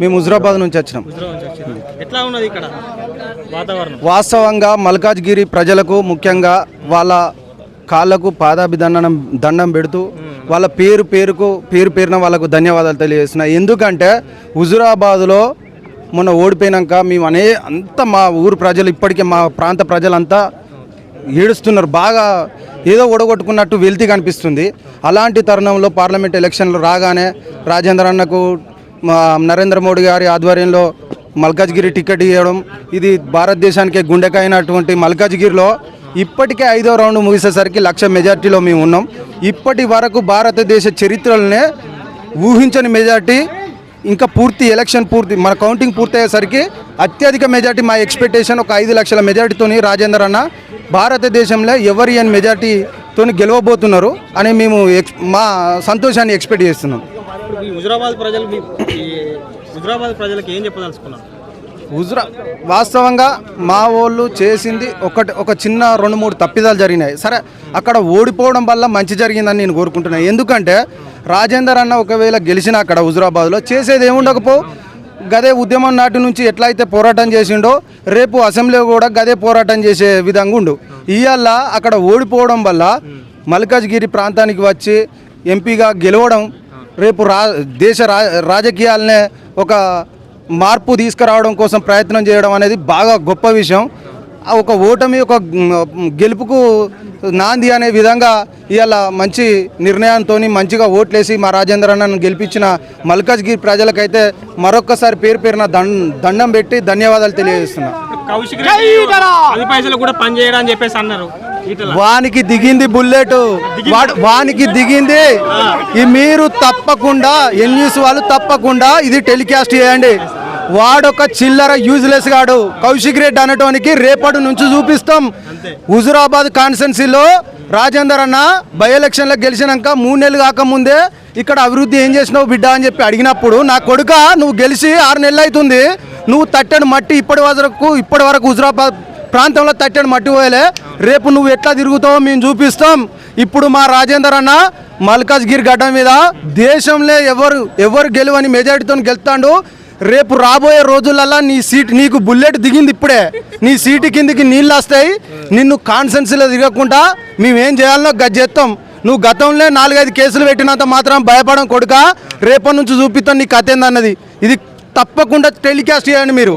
మేము హుజరాబాద్ నుంచి వచ్చినాం. ఎట్లా ఉన్నది ఇక్కడ వాతావరణం? వాస్తవంగా మల్కాజ్గిరి ప్రజలకు ముఖ్యంగా వాళ్ళ కాళ్ళకు పాదాభిదండం దండం పెడుతూ వాళ్ళ పేరు పేరుకు పేరు పేరున వాళ్ళకు ధన్యవాదాలు తెలియజేస్తున్నాయి ఎందుకంటే హుజురాబాదులో మొన్న ఓడిపోయినాక మేము అనే అంత మా ఊరు ప్రజలు ఇప్పటికే మా ప్రాంత ప్రజలంతా ఏడుస్తున్నారు. బాగా ఏదో ఓడగొట్టుకున్నట్టు వెళ్తి కనిపిస్తుంది. అలాంటి తరుణంలో పార్లమెంట్ ఎలక్షన్లు రాగానే రాజేంద్ర అన్నకు నరేంద్ర మోడీ గారి ఆధ్వర్యంలో మల్కాజ్గిరి టికెట్ ఇవ్వడం ఇది భారతదేశానికి గుండెకైనటువంటి మల్కాజ్గిరిలో ఇప్పటికే ఐదో రౌండ్ ముగిసేసరికి లక్ష మెజార్టీలో మేము ఉన్నాం. ఇప్పటి వరకు భారతదేశ చరిత్రలోనే ఊహించని మెజార్టీ ఇంకా పూర్తి ఎలక్షన్ పూర్తి మన కౌంటింగ్ పూర్తయ్యేసరికి అత్యధిక మెజార్టీ మా ఎక్స్పెక్టేషన్ ఒక ఐదు లక్షల మెజార్టీతోని రాజేందర్ అన్న భారతదేశంలో ఎవరి అని మెజార్టీతోని గెలవబోతున్నారు అని మేము ఎక్స్ మా సంతోషాన్ని ఎక్స్పెక్ట్ చేస్తున్నాం. ఈ హుజరాబాద్ ప్రజలు ఈ హుజరాబాద్ ప్రజలకు ఏం చెప్పదలుచుకున్నారు? హుజరా వాస్తవంగా మా వాళ్ళు చేసింది ఒకటి ఒక చిన్న రెండు మూడు తప్పిదాలు జరిగినాయి. సరే అక్కడ ఓడిపోవడం వల్ల మంచి జరిగిందని నేను కోరుకుంటున్నాను ఎందుకంటే రాజేందర్ అన్న ఒకవేళ గెలిచిన అక్కడ హుజురాబాద్లో చేసేది ఏముండకపో గదే ఉద్యమం నాటి నుంచి ఎట్లయితే పోరాటం చేసిండో రేపు అసెంబ్లీ కూడా గదే పోరాటం చేసే విధంగా ఉండు. ఇవాళ అక్కడ ఓడిపోవడం వల్ల మల్కాజ్గిరి ప్రాంతానికి వచ్చి ఎంపీగా గెలవడం రేపు రా దేశ రా రాజకీయాలనే ఒక మార్పు తీసుకురావడం కోసం ప్రయత్నం చేయడం అనేది బాగా గొప్ప విషయం. ఆ ఒక ఓటమి ఒక గెలుపుకు నాంది అనే విధంగా ఇవాళ మంచి నిర్ణయంతో మంచిగా ఓట్లేసి మా రాజేంద్ర అన్నను గెలిపించిన మల్కాజ్గిరి ప్రజలకైతే మరొక్కసారి పేరు పేరున దండం దండం పెట్టి ధన్యవాదాలు తెలియజేస్తున్నా. కౌశిక్ కూడా పని చేయడం అని చెప్పేసి అన్నారు. వానికి దిగింది బుల్లెట్. వానికి దిగింది. ఈ మీరు తప్పకుండా ఎన్యూస్ వాళ్ళు తప్పకుండా ఇది టెలికాస్ట్ చేయండి. వాడొక చిల్లర యూజ్లెస్ గాడు. కౌశిక్ రెడ్డి అనటానికి రేపటి నుంచి చూపిస్తాం. హుజురాబాద్ కాన్స్టెన్సీలో రాజేందర్ అన్న బై ఎలక్షన్లో గెలిచినాక మూడు నెలలు కాకముందే ఇక్కడ అభివృద్ధి ఏం చేసినావు బిడ్డ అని చెప్పి అడిగినప్పుడు నా కొడుక నువ్వు గెలిచి ఆరు నెలలు అవుతుంది. నువ్వు తట్టని మట్టి ఇప్పటి వరకు ఇప్పటి వరకు హుజురాబాద్ ప్రాంతంలో తట్టని మట్టి పోయలే. రేపు నువ్వు ఎట్లా తిరుగుతావో మేము చూపిస్తాం. ఇప్పుడు మా రాజేందర్ అన్న మల్కాజ్గిరి గడ్డ మీద దేశంలో ఎవరు ఎవరు గెలువని మెజారిటీతో గెలుతాడు రేపు రాబోయే రోజులల్లా నీ సీట్ నీకు బుల్లెట్ దిగింది ఇప్పుడే. నీ సీటు కిందికి నీళ్ళు వస్తాయి. నిన్ను కాన్సెన్స్లో దిగకుండా మేమేం చేయాలనో గది నువ్వు గతంలో నాలుగైదు కేసులు పెట్టినంత మాత్రం భయపడం కొడుక. రేపటి నుంచి చూపిస్తాం నీ కథ ఏందన్నది. ఇది తప్పకుండా టెలికాస్ట్ చేయండి మీరు.